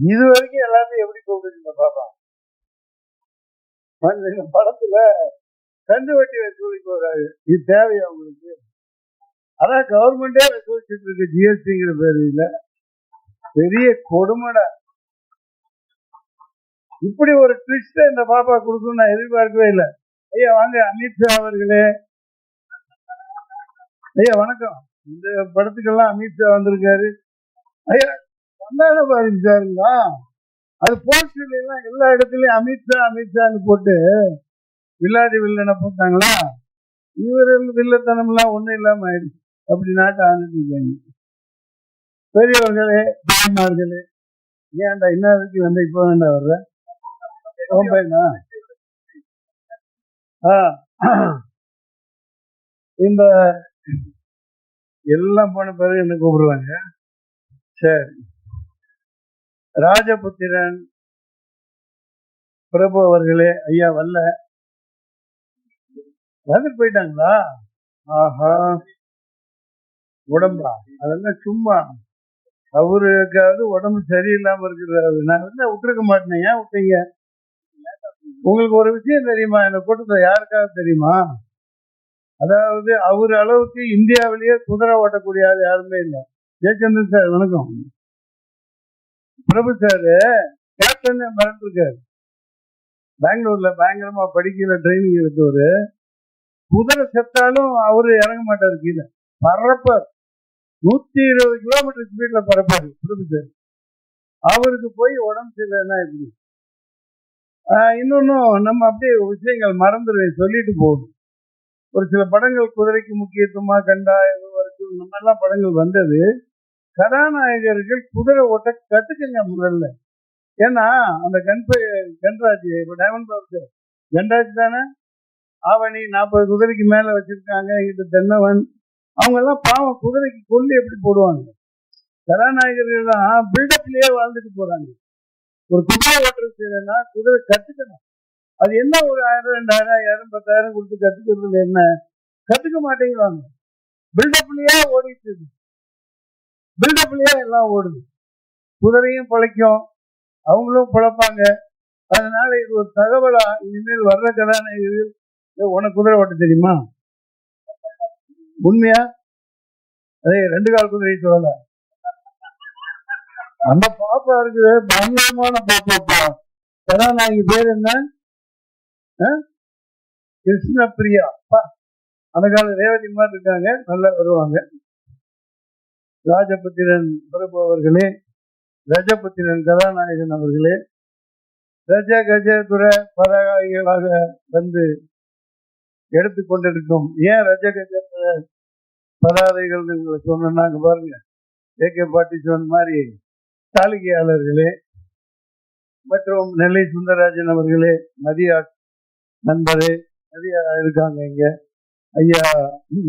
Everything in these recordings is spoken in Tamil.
இது வரைக்கும் எல்லாத்தையும் எப்படி கூப்பிடுறீங்க பாப்பா? இந்த படத்துல கண்டு வட்டி வசூலி போறாரு இது தேவையா உங்களுக்கு? அதான் கவர்மெண்டே வசூலிச்சுட்டு இருக்கு ஜிஎஸ்டிங்கிற பேருல. பெரிய கொடுமடா. இப்படி ஒரு ட்விஸ்ட் இந்த பாப்பா கொடுக்கணும் நான் எதிர்பார்க்கவே இல்லை. ஐயா வாங்க அமித்ஷா அவர்களே. ஐயா வணக்கம். இந்த படத்துக்கெல்லாம் அமித்ஷா வந்திருக்காரு. ஐயா வந்தான பாருங்க சாருங்களா அது போஸ்டர்ல எல்லாம் எல்லா இடத்துலயும் அமித்ஷா அமித்ஷான்னு போட்டு வில்லாதி வில்லனை போட்டாங்களா? இவர் வில்லத்தனம் எல்லாம் ஒண்ணும் இல்லாம ஆயிடுச்சு. அப்படி நாட்டை ஆனந்திக்காங்க பெரியவர்களே தாய்மார்களே ஏன்டா இன்னும் வந்து இப்போ வேண்டா வர்ற? உன் பையனா? ஆ. இந்த எல்லாம் போன பிறகு என்ன கூப்பிடுவாங்க? சரி. ராஜபுத்திரன் பிரபு அவர்களே ஐயா வரல வந்துட்டு போயிட்டாங்களா? ஆஹா. உடம்பா. அதெல்லாம் சும்மா. அவருக்காவது உடம்பு சரியில்லாம இருக்கிறாரு நான் வந்து விட்டுருக்க மாட்டேன். ஏன் விட்டீங்க? உங்களுக்கு ஒரு விஷயம் தெரியுமா? இந்த கூட்டத்தில் யாருக்காவது தெரியுமா? அதாவது அவர் அளவுக்கு இந்தியாவிலேயே குதிரை ஓட்டக்கூடிய யாருமே இல்லை. ஜெயச்சந்திரன் சார் வணக்கம். பிரபு சார் கேப்டன் மிரட்டிருக்காரு பெங்களூர்ல பயங்கரமா படிக்கல ட்ரைனிங் எடுத்தவர். குதிரை செத்தாலும் அவரு இறங்க மாட்டாரு கீழே. பறப்பார். நூத்தி இருபது கிலோமீட்டர் ஸ்பீட்ல பறப்பார் பிரபு சார் அவருக்கு போய் உடம்பு சரியில்லைன்னா எப்படி? இன்னொன்னும் நம்ம அப்படியே விஷயங்கள் மறந்துடுவேன் சொல்லிட்டு போகணும் ஒரு சில படங்கள் குதிரைக்கு முக்கியத்துவமா கண்டா வரைக்கும் இந்த மாதிரிலாம் படங்கள் வந்தது. கதாநாயகர்கள் குதிரை ஓட்ட கத்துக்குங்க முதல்ல. ஏன்னா அந்த கண்பை கண்ராஜ் இப்போ டைமண்ட் பாபு கண்ராஜ் தானே? ஆவணி நாற்பது குதிரைக்கு மேலே வச்சிருக்காங்க எங்கிட்ட தென்னவன். அவங்கெல்லாம் பாவம் குதிரைக்கு கொல்லி எப்படி போடுவாங்க? கதாநாயகர்கள் தான் பில்டப்லேயே வாழ்ந்துட்டு போறாங்க. ஒரு குதிரை ஓட்டுறது செய்யலைன்னா குதிரை கத்துக்கணும். அது என்ன ஒரு ஆயிரம் ரெண்டாயிரம் ஐயாயிரம் பத்தாயிரம் கொடுத்து கத்துக்கிறதுல என்ன? கத்துக்க மாட்டேங்கிறாங்க. பில்டப்லேயே ஓடிட்டு இருக்கு. பில்டப்லயே எல்லாம் ஓடுது. குதிரையும் பிழைக்கும். அவங்களும் பிழைப்பாங்க. அதனால இது ஒரு தகவலா இனிமேல் வர்ற கதாநாயகர்கள் உனக்கு குதிரை ஓட்ட தெரியுமா? உண்மையா? அதே ரெண்டு கால் குதிரை சொல்லல அந்த பாப்பா இருக்குது. பயங்கரமான பாப்பாப்பா கதாநாயகி பேர் என்ன? ஆ? கிருஷ்ணபிரியா அந்த கால ரேவதி மாதிரி இருக்காங்க. நல்லா வருவாங்க. ராஜபுத்திரன் பிரபு அவர்களே ரஜபுத்திரன் கதாநாயகன் அவர்களே ரஜ கஜ துர பரகாயிகளாக வந்து எடுத்துக்கொண்டிருக்கும் ஏன் ரஜ கஜ துர உங்களை சொன்னாங்க பாருங்க. ஏகே பாட்டி சொன்ன மாதிரி தாலிகையாளர்களே மற்றும் நெல்லை சுந்தரராஜன் அவர்களே நதியா நண்பரே நிறைய இருக்காங்க இங்க. ஐயா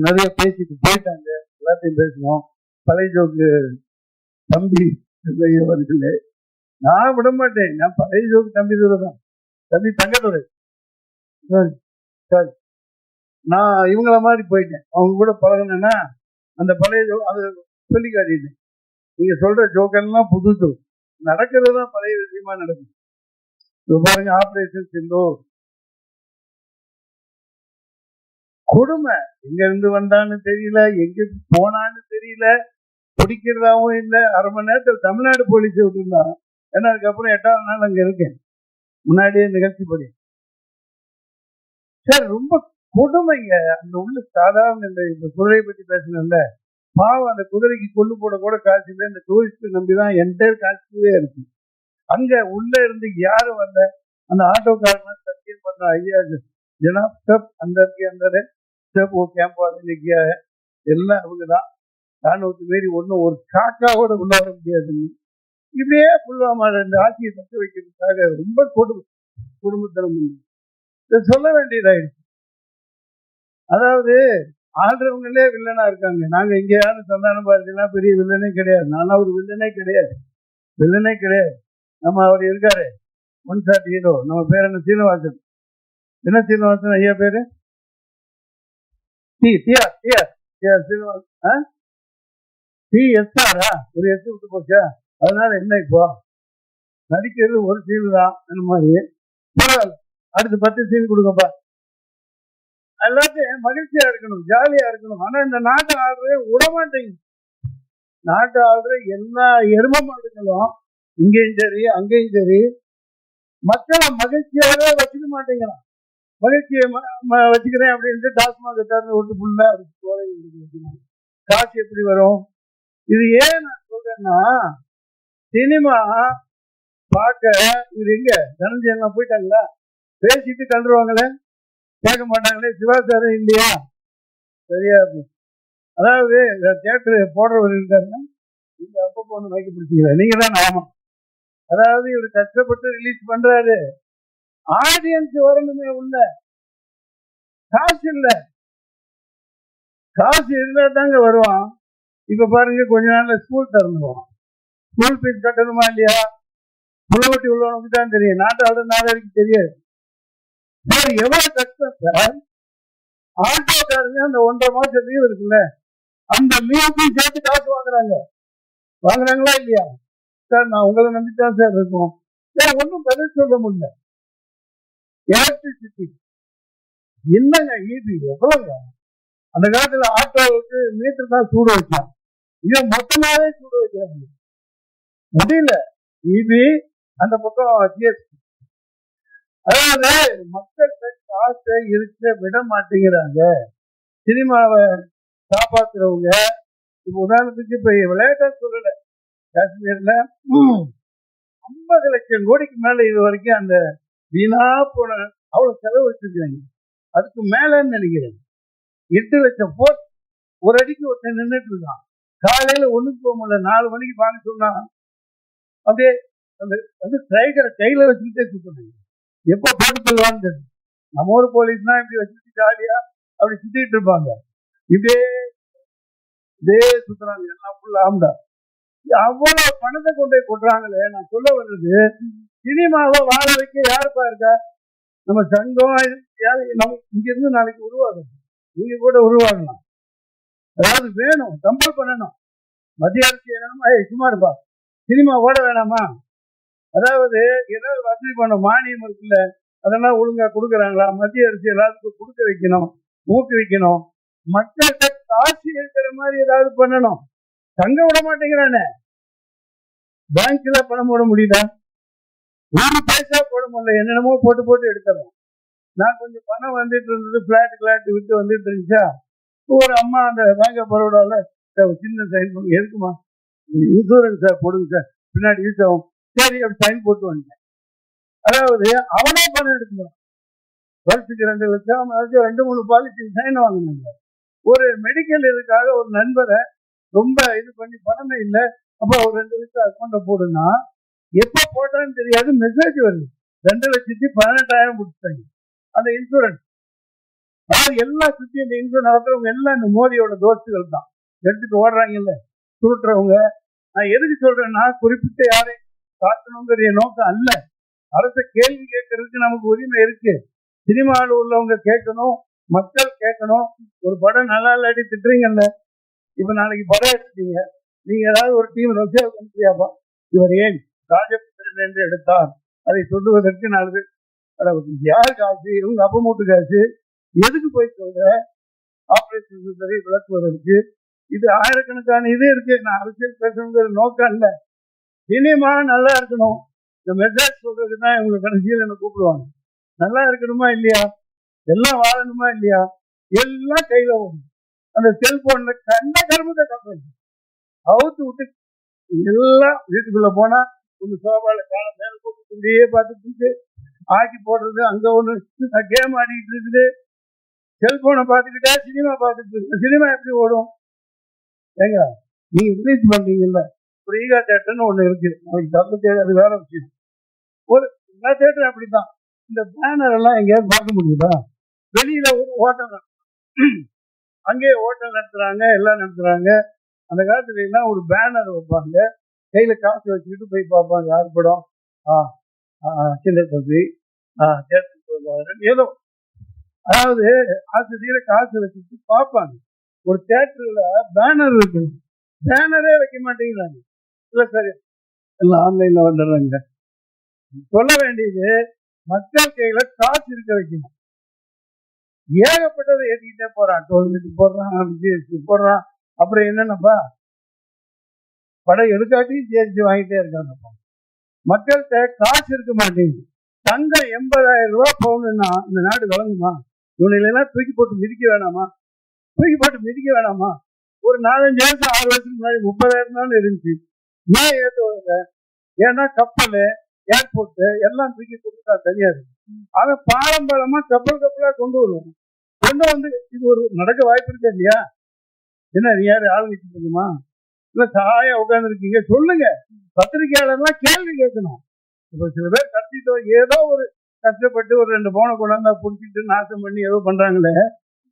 நிறைய பேசிட்டு போயிட்டாங்க. எல்லாத்தையும் பேசணும் பழைய ஜோக்கு தம்பி அவர்களே நான் விட மாட்டேன். நான் பழைய ஜோக்கு தம்பி துரை தான். தம்பி தங்கத்துறை சரி சரி. நான் இவங்கள மாதிரி போயிட்டேன். அவங்க கூட பழகினேன்னா அந்த பழைய ஜோக் அது சொல்லி காட்டிட்டேன். நீங்க சொல்ற ஜோக்கெல்லாம் புது ஜோக் நடக்கிறது தான் பழைய விஷயமா நடக்கும். இப்ப பாருங்க ஆப்ரேஷன் சிந்தூர். கொடுமை. எங்க இருந்து வந்தான்னு தெரியல எங்க போனான்னு தெரியல பிடிக்கிறதாவும் இல்லை. அரை மணி நேரத்தில் தமிழ்நாடு போலீஸ் விட்டுருந்தாங்க ஏன்னா அதுக்கப்புறம் எட்டாவது நாள் அங்க இருக்கேன். முன்னாடியே நிகழ்ச்சி படி சார் ரொம்ப கொடுமைங்க. அந்த உள்ள சாதாரண இந்த இந்த குதிரையை பற்றி பேசணும்ல பாவம் அந்த குதிரைக்கு கொள்ளு போட கூட காசு இல்லை. இந்த டூரிஸ்ட் நம்பி தான் என்டையர் காசுவே இருக்கு. அங்க உள்ள இருந்து யாரும் வந்த? அந்த ஆட்டோக்காரன் சத்தியம் பண்ண ஐயா ஜனாப் சப் அந்த அந்த वो கேம்ப் இன்னைக்கு எல்லாம் அவங்க தான். ராணுவத்து மாரி ஒன்றும் ஒரு காக்காவோட உள்ள வர முடியாது. இப்படியே புல்வாமா ரெண்டு ஆட்சியை தக்க வைக்கிறதுக்காக ரொம்ப கொடுமை குடும்பத்தனம் இதை சொல்ல வேண்டியதாயிடுச்சு. அதாவது ஆள்றவங்களே வில்லனா இருக்காங்க. நாங்க இங்க யாரும் சந்தானம் பார்த்தீங்கன்னா பெரிய வில்லனே கிடையாது. நானும் அவர் வில்லனே கிடையாது. வில்லனே கிடையாது. நம்ம அவர் இருக்காரு. ஒன் சாட் ஹீரோ நம்ம பேர் என்ன? சீனிவாசன். என்ன சீனிவாசன் ஐயா பேரு? டி டிஆ டிஆ டிஆ டி எஸ்ஆரா ஒரு எஸ் விட்டு போச்சா அதனால என்ன இப்போ நடிக்கிறது ஒரு சீன் தான் அந்த மாதிரி அடுத்து பத்து சீன் கொடுங்கப்பா எல்லாத்தையும் மகிழ்ச்சியா இருக்கணும் ஜாலியா இருக்கணும் ஆனா இந்த நாட்டு ஆடுறே விடமாட்டேங்குது நாட்டு ஆடுற எல்லா எரும மாடுகளும் இங்கேயும் சரி அங்கேயும் சரி மக்களை மகிழ்ச்சியாவே வச்சுக்க மாட்டேங்கிறான் மகிழ்ச்சியை வச்சுக்கிறேன் அப்படின்ட்டு டாஸ்மாக் திறந்து விட்டு ஃபுல்லா காசு எப்படி வரும்? இது ஏன் நான் சொல்றேன்னா சினிமா பார்க்க இது எங்க? தனஞ்சயன்லாம் போயிட்டாங்களா? பேசிட்டு கண்டுருவாங்களே? கேட்க மாட்டாங்களே? சிவா சார் இல்லையா? சரியா இருக்கும். அதாவது தேட்டர் போடுறவர் இருக்காருன்னா நீங்க அப்பப்போ வந்து வாக்கி நீங்க தான் ஆமாம் அதாவது இவர் கஷ்டப்பட்டு ரிலீஸ் பண்றாரு. ஆடியன்ஸ் வரணுமே உள்ள. காசு இல்ல. காசு இருந்தா தாங்க வருவான். இப்ப பாருங்க கொஞ்ச நாள்ல ஸ்கூல் திறந்துவோம் ஸ்கூல் ஃபீஸ் கட்டணுமா இல்லையா? புலவட்டி உள்ளவனுக்கு தான் தெரியும். நாட்டாளர் நாளைக்கு தெரியாது. சார் எவ்வளவு கஷ்டம் சார்? ஆட்டோக்காரங்க அந்த ஒன்றரை மாசம் லீவ் இருக்குல்ல. அந்த லீவுக்கும் சேர்த்து காசு வாங்குறாங்க. வாங்குறாங்களா இல்லையா? சார் நான் உங்களை நம்பி தான் சார் இருக்கோம். சார் ஒன்றும் பதில் சொல்ல முடியல. எலக்ட்ரிசிட்டி என்னங்க ஈபி எவ்வளவுங்க? அந்த காலத்துல ஆட்டோவுக்கு மீட்டர் தான் சூடு வச்சான் இது மொத்தமாவே சூடு வைக்கிறாங்க முடியல. ஈபி அந்த பக்கம் ஜிஎஸ்டி அதாவது மக்கள்கிட்ட காசை இருக்க விட மாட்டேங்கிறாங்க. சினிமாவை காப்பாத்துறவங்க இப்ப உதாரணத்துக்கு இப்ப விளையாட்டா சொல்லல. காஷ்மீர்ல ஐம்பது லட்சம் கோடிக்கு மேல இது வரைக்கும் அந்த வீணா போன அவ்வளவு செலவு வச்சிருக்காங்க அதுக்கு மேலன்னு நினைக்கிறேன் எட்டு லட்சம் போட் ஒரு அடிக்கு ஒருத்தன் நின்றுட்டு இருக்கான். காலையில ஒண்ணுக்கு போக முடியல நாலு மணிக்கு பாக்க சொன்னா அப்படியே அந்த வந்து ஸ்ட்ரைக்கரை கையில வச்சுக்கிட்டே சுத்தணும் எப்போ போட்டு சொல்லுவான்னு நம்ம ஊர் போலீஸ்னா இப்படி வச்சுட்டு ஜாலியா அப்படி சுத்திட்டு இருப்பாங்க. இதே இதே சுத்துறாங்க. எல்லாம் ஃபுல்லா ஆம்டா அவ்வளவு பணத்தை கொண்டு போய் கொட்டுறாங்களே. நான் சொல்ல வர்றது சினிமாவை வாழ வைக்க யாருப்பா இருக்கா? நம்ம சங்கம் யாரு நம்ம இங்க இருந்து நாளைக்கு உருவாகும் நீங்க கூட உருவாகலாம். அதாவது வேணும் கம்பல் பண்ணணும். மத்திய அரசு என்னமா ஏய் சும்மா இருப்பா. சினிமா ஓட வேணாமா? அதாவது ஏதாவது வசதி பண்ண மானியம் இருக்குல்ல அதெல்லாம் ஒழுங்கா கொடுக்குறாங்களா? மத்திய அரசு எல்லாத்துக்கும் கொடுக்க வைக்கணும் ஊக்குவிக்கணும். மக்கள்கிட்ட காசு இருக்கிற மாதிரி ஏதாவது பண்ணணும். தங்க விட மாட்டேங்கிறானே. பேங்க்ல பணம் போட முடியல ஒரு பைசா போட முடியல. என்னென்னமோ போட்டு போட்டு எடுத்துறோம் நான் கொஞ்சம் பணம் வந்துட்டு இருந்தது. பிளாட் கிளாட் விட்டு வந்துட்டு இருந்துச்சா? ஒரு அம்மா அந்த பேங்க பரோடால சின்ன சைன் பண்ணி எதுக்குமா இன்சூரன்ஸ் சார் போடுங்க சார். பின்னாடி யூஸ் ஆகும். சரி அப்படி சைன் போட்டு வந்துட்டேன். அதாவது அவனே பணம் எடுக்கணும் வருஷத்துக்கு ரெண்டு லட்சம் அதுக்கு ரெண்டு மூணு பாலிசி சைன் வாங்கினாங்க. ஒரு மெடிக்கல் இதுக்காக ஒரு நண்பரை ரொம்ப இது பண்ணி பணமே இல்லை. அப்போ ஒரு ரெண்டு லட்சம் அக்கௌண்ட்டை போடுனா எப்போ போட்டான்னு தெரியாது மெசேஜ் வருது. ரெண்டு லட்சத்தி பதினெட்டாயிரம் கொடுத்துட்டாங்க. அந்த இன்சூரன்ஸ் அதாவது எல்லா சுற்றி இந்த இன்சூரன்ஸ் நடத்துறவங்க எல்லாம் இந்த மோதியோட தோஸ்துகள் தான். எடுத்துட்டு ஓடுறாங்கல்ல சுருட்டுறவங்க. நான் எதுக்கு சொல்றேன்னா குறிப்பிட்ட யாரையும் காட்டணுங்கிற நோக்கம் அல்ல. அரசு கேள்வி கேட்கறதுக்கு நமக்கு உரிமை இருக்கு. சினிமாவில் உள்ளவங்க கேட்கணும் மக்கள் கேட்கணும். ஒரு படம் நல்லா இல்லாட்டி திட்டுறீங்கல்ல இப்ப நாளைக்கு படம் எடுத்தீங்க நீங்க ஏதாவது ஒரு டீம் ரசியா பண்ணியாப்பா இவர் ஏன் ராஜபுத்திரன் என்று எடுத்தார்? அதை சொல்லுவதற்கு நாலு பேர் யார் காசு? இவங்க அப்ப மூட்டு காசு. எதுக்கு போய் சொல்ற? ஆபரேஷன் சுந்தரி விளக்குவதற்கு. இது ஆயிரக்கணக்கான இது இருக்கு. நான் அரசியல் பேசணுங்கிற நோக்கம் இல்லை சினிமா நல்லா இருக்கணும். இந்த மெசேஜ் சொல்றதுக்கு தான் இவங்க கடைசியில் என்ன கூப்பிடுவாங்க. நல்லா இருக்கணுமா இல்லையா? எல்லாம் வாழணுமா இல்லையா? எல்லாம் கையில வரும் அந்த செல்போன்ல கண்ட கருமத்தை கட்டுறது அவுத்து விட்டு எல்லாம் வீட்டுக்குள்ள போனா ஒன்று சோபால கால மேல போட்டு இப்படியே பார்த்துட்டு இருக்கு. ஆக்கி போடுறது அங்க ஒண்ணு கேம் ஆடிட்டு இருக்குது. செல்போனை பார்த்துக்கிட்டா சினிமா பார்த்துட்டு இருக்கு. சினிமா எப்படி ஓடும்? ஏங்க நீ ரிலீஸ் பண்றீங்கல்ல? ஒரு ஈகா தேட்டர்னு ஒண்ணு இருக்கு. நாளைக்கு தப்பு தேட்டர் அது வேற விஷயம். ஒரு எல்லா தேட்டரும் அப்படித்தான். இந்த பேனர் எல்லாம் எங்கேயாவது பார்க்க முடியுதா? வெளியில ஒரு ஓட்டம் அங்கேயே ஹோட்டல் நடத்துறாங்க எல்லாம் நடத்துறாங்க. அந்த காலத்துல எல்லாம் ஒரு பேனர் வைப்பாங்க. கையில காசு வச்சுக்கிட்டு போய் பார்ப்பாங்க யார் படம்? ஆ ஆ, சின்ன தம்பி ஆ தேட்டருக்கு ஏதோ அதாவது ஆசிரியர் காசு வச்சுட்டு பார்ப்பாங்க. ஒரு தேட்டர்ல பேனர் இருக்கு. பேனரே வைக்க மாட்டேங்கிறாங்க. இல்ல சரி எல்லாம் ஆன்லைன்ல வந்துடுறாங்க. சொல்ல வேண்டியது மக்கள் கையில காசு இருக்க வைக்கணும். ஏகப்பட்டதை ஏற்றிக்கிட்டே போறான். டோல்கேட் போடுறான் ஜிஎஸ்டி போடுறான். அப்புறம் என்னென்னப்பா? படம் எடுக்காட்டியும் ஜிஎஸ்டி வாங்கிட்டே இருக்காங்கப்பா. மக்கள்கிட்ட காசு இருக்க மாட்டேங்குது. தங்கம் எண்பதாயிரம் ரூபாய் போகணும்னா இந்த நாடு வழங்குமா? இவனையெல்லாம் தூக்கி போட்டு மிதிக்க வேணாமா? தூக்கி போட்டு மிதிக்க வேணாமா? ஒரு நாலஞ்சு வருஷம் ஆறு வருஷத்துக்கு முன்னாடி முப்பதாயிரம் தான் இருந்துச்சு. ஏன் ஏற்றுவாங்க ஏன்னா கப்பல் ஏர்போர்ட்டு எல்லாம் தூக்கி கொடுத்தா தெரியாது. அவன் பாரம்பரியமா கப்பல் கப்பலா கொண்டு வருவான் என்ன வந்து இது ஒரு நடக்க வாய்ப்பு இருக்கு இல்லையா? என்ன நீ யாரு? ஆள் நிற்க இல்ல சாயா உட்காந்துருக்கீங்க சொல்லுங்க. பத்திரிகையாளர்லாம் கேள்வி கேட்கணும். இப்போ சில பேர் கத்திட்டோ ஏதோ ஒரு கஷ்டப்பட்டு ஒரு ரெண்டு போனை கொண்டாந்தா பிடிச்சிட்டு நாசம் பண்ணி ஏதோ பண்றாங்களே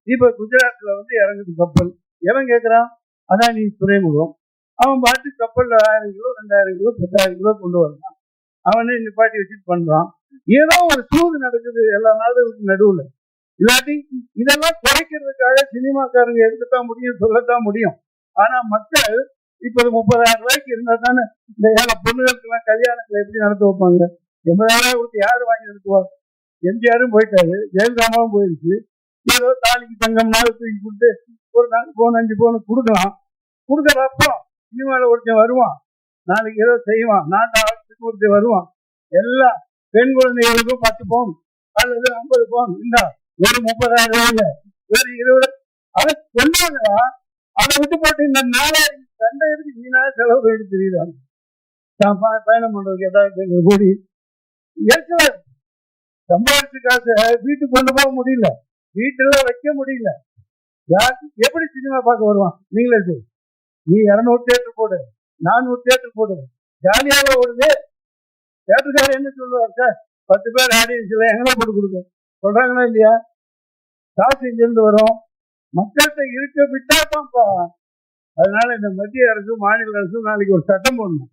இப்ப குஜராத்ல வந்து இறங்குது கப்பல். எவன் கேட்கறான் அதான் நீ துறைமுகம். அவன் பாட்டு கப்பல்ல ஆயிரம் கிலோ ரெண்டாயிரம் கிலோ பத்தாயிரம் கிலோ கொண்டு வரலாம் அவனே நிப்பாட்டி வச்சுட்டு பண்றான். ஏதோ ஒரு சூது நடக்குது. எல்லா நாடுகளுக்கு நடுவுல. இல்லாட்டி இதெல்லாம் குறைக்கிறதுக்காக சினிமாக்காரங்க எடுக்கத்தான் முடியும் சொல்லத்தான் முடியும். ஆனா மக்கள் இப்ப முப்பதாயிரம் ரூபாய்க்கு இருந்தா தானே இந்த ஏழை பொண்ணுகளுக்கு எல்லாம் கல்யாணங்களை எப்படி நடத்த வைப்பாங்க? எண்பதாயிரம் கொடுத்து யாரு வாங்கி நடத்துவா? எம்ஜிஆரும் போயிட்டாரு ஜெயலலிதாமாவும் போயிருச்சு. ஏதோ தாலிக்கு தங்கம் நாள் தூக்கி கொடுத்து ஒரு நாலு போன் அஞ்சு போன் கொடுக்கலாம். கொடுக்கறப்போ சினிமாவில் ஒருத்தன் வருவான். நாளைக்கு ஏதோ செய்வான். நாட்டு ஆட்சிக்கு ஒருத்தன் வருவான். எல்லா பெண் குழந்தைகளுக்கும் பத்து பவுன் அல்லது ஐம்பது பவுன் இந்தா. ஒரு முப்பதாயிரம் ரூபாய்ங்க ஒரு இருபது அதை சொன்னாங்களா? அதை விட்டு போட்டு இந்த நாலாயிரம் ரெண்டாயிரத்துக்கு வீணாக செலவு போயிட்டு தெரியுறாங்க ப- பயணம் பண்றதுக்கு ஏதாவது கூடி. ஏற்கனவே சம்பாதிச்ச காசு வீட்டுக்கு கொண்டு போக முடியல. வீட்டுல வைக்க முடியல. யாருக்கு எப்படி சினிமா பார்க்க வருவான்? நீங்களே சரி நீ இரநூறு தேட்டர் போடு நானூறு தேட்டர் போடு. ஜாலியாக ஓடுது. தேட்டருக்காரர் என்ன சொல்லுவார்? சார் பத்து பேர் ஆடியன்ஸ்ல எங்கே போட்டு கொடுக்க சொல்றாங்களா இல்லையா? காசு இங்கிருந்து வரும். மக்கள்கிட்ட இருக்க விட்டாப்பாப்பா அதனால இந்த மத்திய அரசு மாநில அரசு நாளைக்கு ஒரு சட்டம் போடணும்.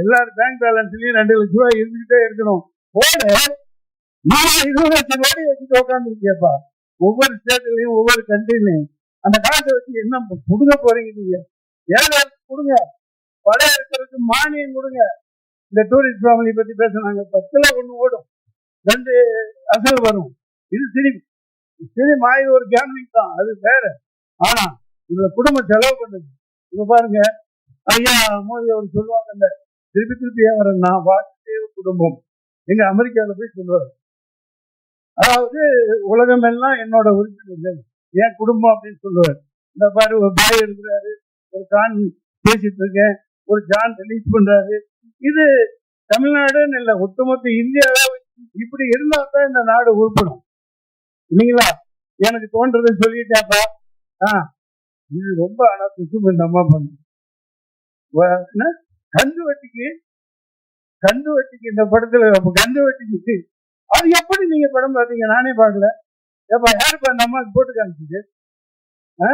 எல்லாரும் பேங்க் பேலன்ஸ்லயும் ரெண்டு லட்சம் ரூபாய் இருந்துகிட்டே இருக்கணும். போடு. நீங்க இருபது லட்சம் ரூபாய் வச்சுட்டு உட்காந்துருக்கியப்பா ஒவ்வொரு ஸ்டேட்லயும் ஒவ்வொரு கண்ட்ரிலையும் அந்த காசை வச்சு என்ன கொடுக்க போறீங்க நீங்க? ஏழை கொடுங்க. படம் இருக்கிறதுக்கு மானியம் கொடுங்க. இந்த டூரிஸ்ட் ஃபேமிலி பத்தி பேசுனாங்க. பத்துல ஒண்ணு ஓடும். ரெண்டு அசல் வரும். இது சினிமா சினிமா இது ஒரு கேம்லிங் தான் அது வேற. ஆனா இதுல குடும்பம் செலவு பண்ணுது இப்ப பாருங்க ஐயா மோதி அவர் சொல்லுவாங்க இந்த திருப்பி திருப்பி ஏன் நான் வாசுதேவ குடும்பம். எங்க அமெரிக்காவில் போய் சொல்லுவார். அதாவது உலகம் எல்லாம் என்னோட உறுப்பினர்கள் என் குடும்பம் அப்படின்னு சொல்லுவார். இந்த பாரு ஒரு பாய் இருக்கிறாரு ஒரு கான் பேசிட்டு இருக்கேன் ஒரு ஜான் ரிலீஸ் பண்றாரு. இது தமிழ்நாடுன்னு இல்லை ஒட்டுமொத்த இந்தியாவே இப்படி இருந்தா தான் இந்த நாடு உருப்படும். இல்லைங்களா? எனக்கு தோன்றதை சொல்லிட்டேன்ப்பா ஆ இது ரொம்ப ஆனா குசும் இந்த அம்மா பண்ணு. கந்து வட்டிக்கு கந்து வட்டிக்கு இந்த படத்துல கந்து வட்டிக்கு. அது எப்படி நீங்க படம் பார்த்தீங்க? நானே பார்க்கல. ஏப்பா யாருப்பா அந்த அம்மா போட்டு காமிச்சது? ஆ?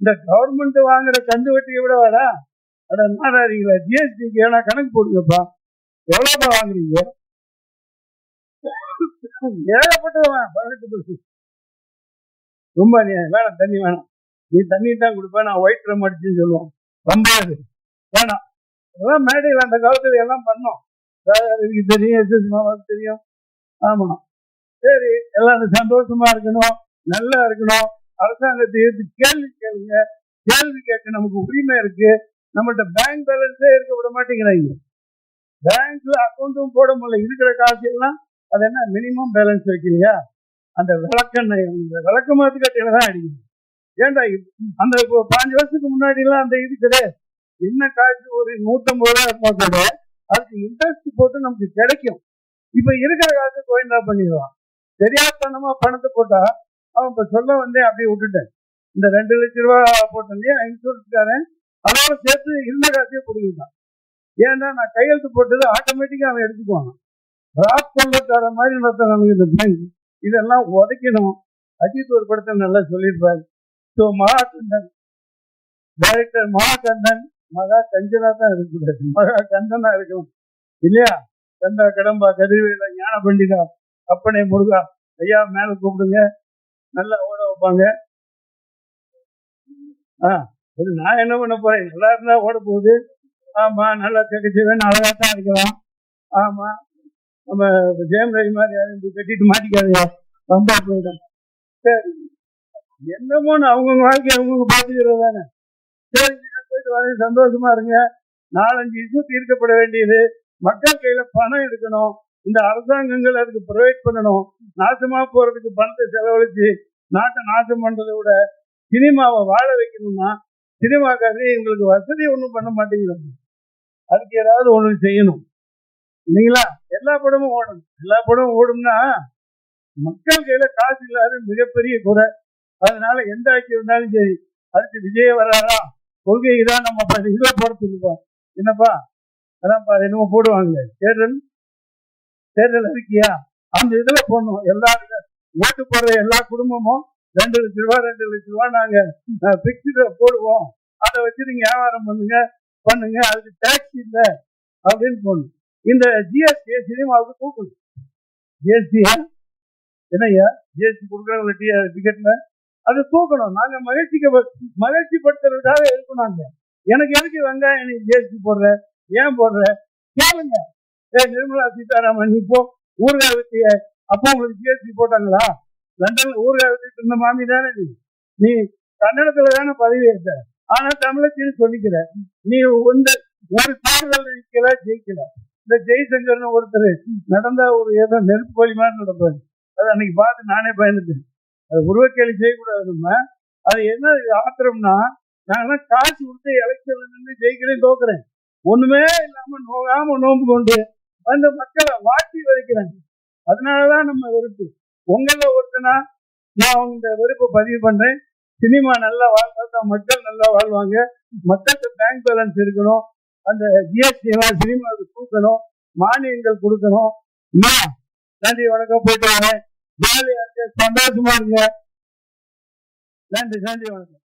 இந்த கவர்மெண்ட் வாங்குற கந்து வட்டியை விட வாடா அட நாடாதீங்களா ஜிஎஸ்டிக்கு ஏன்னா கணக்கு போடுங்கப்பா? எவ்வளோப்பா வாங்குறீங்க? ஏகப்பட்டவன் பதினெட்டு ரொம்ப நீ வேணாம் தண்ணி வேணாம். நீ தண்ணி தான் கொடுப்பேன் நான் ஒயிட் ரம் அடிச்சுன்னு சொல்லுவோம் ரொம்ப வேணாம். அதெல்லாம் மேடையில் அந்த காலத்துல எல்லாம் பண்ணோம். எனக்கு தெரியும்? எஸ்எஸ் தெரியும். ஆமாம் சரி எல்லாரும் சந்தோஷமா இருக்கணும். நல்லா இருக்கணும். அரசாங்கத்தை எடுத்து கேள்வி கேளுங்க. கேள்வி கேட்க நமக்கு உரிமை இருக்கு. நம்மள்ட்ட பேங்க் பேலன்ஸே இருக்க விட மாட்டேங்கிறாங்க. பேங்க்ல அக்கௌண்ட்டும் போட முடியல. இருக்கிற காசு எல்லாம் அது என்ன? மினிமம் பேலன்ஸ் வைக்கலையா அந்த விளக்கெண்ணெய் அந்த விளக்கமாத்து கட்டையில தான் அடிக்கணும். ஏன்டா அந்த இப்போ பாஞ்சு வருஷத்துக்கு முன்னாடி எல்லாம் அந்த இது கிடையாது. என்ன காசு? ஒரு நூத்தம்பது ரூபா இருந்தா கூட அதுக்கு இன்ட்ரெஸ்ட் போட்டு நமக்கு கிடைக்கும். இப்ப இருக்கிற காசு கோயந்தா பண்ணிடுவான். தெரியாதனமா பணத்தை போட்டா அவன் இப்ப சொல்ல வந்தே அப்படியே விட்டுட்டேன். இந்த ரெண்டு லட்ச ரூபா போட்டேன் இன்சூரன்ஸ்காரன் அதோட சேர்த்து இருந்த காசையே பிடிக்கிட்டான் ஏன்னா நான் கையெழுத்து போட்டது ஆட்டோமேட்டிக்கா அவன் எடுத்துக்குவான். ராக் கொள்ளக்கார மாதிரி நடத்துறாங்க இந்த பேங்க் இதெல்லாம் உதைக்கணும். அஜித் ஒரு படத்தை நல்லா சொல்லியிருப்பாரு. ஸோ மகாகண்டன். டைரக்டர் மகாகண்டன். மகா கஞ்சனா தான் இருக்கக்கூடாது. மகா கந்தனா இருக்கணும். இல்லையா? கந்தா கடம்பா கதிர்வேல ஞான பண்டிதா அப்பனே முருகா. ஐயா மேல கூப்பிடுங்க. நல்லா ஓட வைப்பாங்க. ஆ இது நான் என்ன பண்ண போறேன்? நல்லா இருந்தா ஓட போகுது. ஆமா நல்லா கடிச்சுவேன் அழகா தான் இருக்கலாம். ஆமா. நம்ம ஜெயம் ரவி மாதிரி யாரும் இப்படி கட்டிட்டு மாட்டிக்காதீங்க. ரொம்ப போயிடும். சரி. என்னமோன்னு அவங்கவுங்க வாழ்க்கை அவங்கவுங்க பார்த்துக்கிறது தானே. சரி போயிட்டு வரேன் சந்தோஷமா இருங்க. நாலஞ்சு இஷ்யூ தீர்க்கப்பட வேண்டியது. மக்கள் கையில பணம் எடுக்கணும். இந்த அரசாங்கங்கள் அதுக்கு ப்ரொவைட் பண்ணணும். நாசமா போறதுக்கு பணத்தை செலவழிச்சு நாட்டை நாசம் பண்றதை விட சினிமாவை வாழ வைக்கணும்னா சினிமாக்காரே எங்களுக்கு வசதி ஒன்றும் பண்ண மாட்டேங்கிறாங்க. அதுக்கு ஏதாவது ஒன்று செய்யணும். இல்லைங்களா? எல்லா படமும் ஓடணும். எல்லா படமும் ஓடும்னா மக்கள் கையில காசு இல்லாத மிகப்பெரிய குறை. அதனால எந்த ஆட்சி வந்தாலும் சரி அடுத்து விஜய் வராரா கொள்கை தான் நம்ம ப- இதை போடுறதுக்குப்பா என்னப்பா? அதான்ப்பா என்னமோ போடுவாங்களே. தேர்தல்? தேர்தல் இருக்கியா அந்த இதுல போடணும். எல்லா ஓட்டு போடுற எல்லா குடும்பமும் ரெண்டு லட்ச ரூபா ரெண்டு லட்ச ரூபா நாங்க பிக்ஸ்டு போடுவோம். அதை வச்சு நீங்க வியாபாரம் பண்ணுங்க பண்ணுங்க. அதுக்கு டேக்ஸ் இல்லை அப்படின்னு போடணும். இந்த ஜிஎஸ்டி சினிமாவுக்கு தூக்கணும் ஜிஎஸ்டி என்னய்யா? ஜிஎஸ்டி கொடுக்குறாங்க டிக்கெட்ல அது தூக்கணும். நாங்க மகிழ்ச்சிக்கு மகிழ்ச்சி படுத்துறதுக்காக இருக்கணும் நாங்க. எனக்கு எதுக்கு வெங்காயம் நீ ஜிஎஸ்டி போடுற? ஏன் போடுற? கேளுங்க. ஏ நிர்மலா சீதாராமன் நீ போ. ஊறுகாய் வித்திய அப்போ உங்களுக்கு ஜிஎஸ்டி போட்டாங்களா? லண்டன்ல ஊறுகாய் வித்துட்டு இருந்த மாமி தானே நீ நீ கன்னடத்துல தானே பதவி எடுத்த. ஆனா தமிழச்சின்னு சொல்லிக்கிற. நீ இந்த ஒரு தேர்தல் நிக்கல ஜெயிக்கல. இந்த ஜெய்சங்கர்னு ஒருத்தர் நடந்த ஒரு ஏதோ நெருப்பு கோழி மாதிரி நடப்பாரு அது அன்னைக்கு பார்த்து நானே பயந்துட்டேன். அது உருவக்கேலி செய்யக்கூடாது நம்ம. அது என்ன ஆத்திரம்னா நான் காசு கொடுத்து எலெக்ஷன்ல நின்று ஜெயிக்கிறேன் தோக்குறேன். ஒண்ணுமே இல்லாம நோகாம நோம்பு கொண்டு அந்த மக்களை வாட்டி வதைக்கிறாங்க அதனாலதான் நம்ம வெறுப்பு. உங்கள ஒருத்தனா நான் இந்த வெறுப்பை பதிவு பண்றேன். சினிமா நல்லா வாழ்ந்தா தான் மக்கள் நல்லா வாழ்வாங்க. மக்களுக்கு பேங்க் பேலன்ஸ் இருக்கணும். அந்த ஜிஎஸ்டி எல்லாம் சினிமாவுக்கு கொடுக்கணும் மானியங்கள் கொடுக்கணும். நன்றி வணக்கம் போயிட்டு வரேன். ஜாலியா இருக்க சந்தோஷமா இருங்க. நன்றி நன்றி வணக்கம்.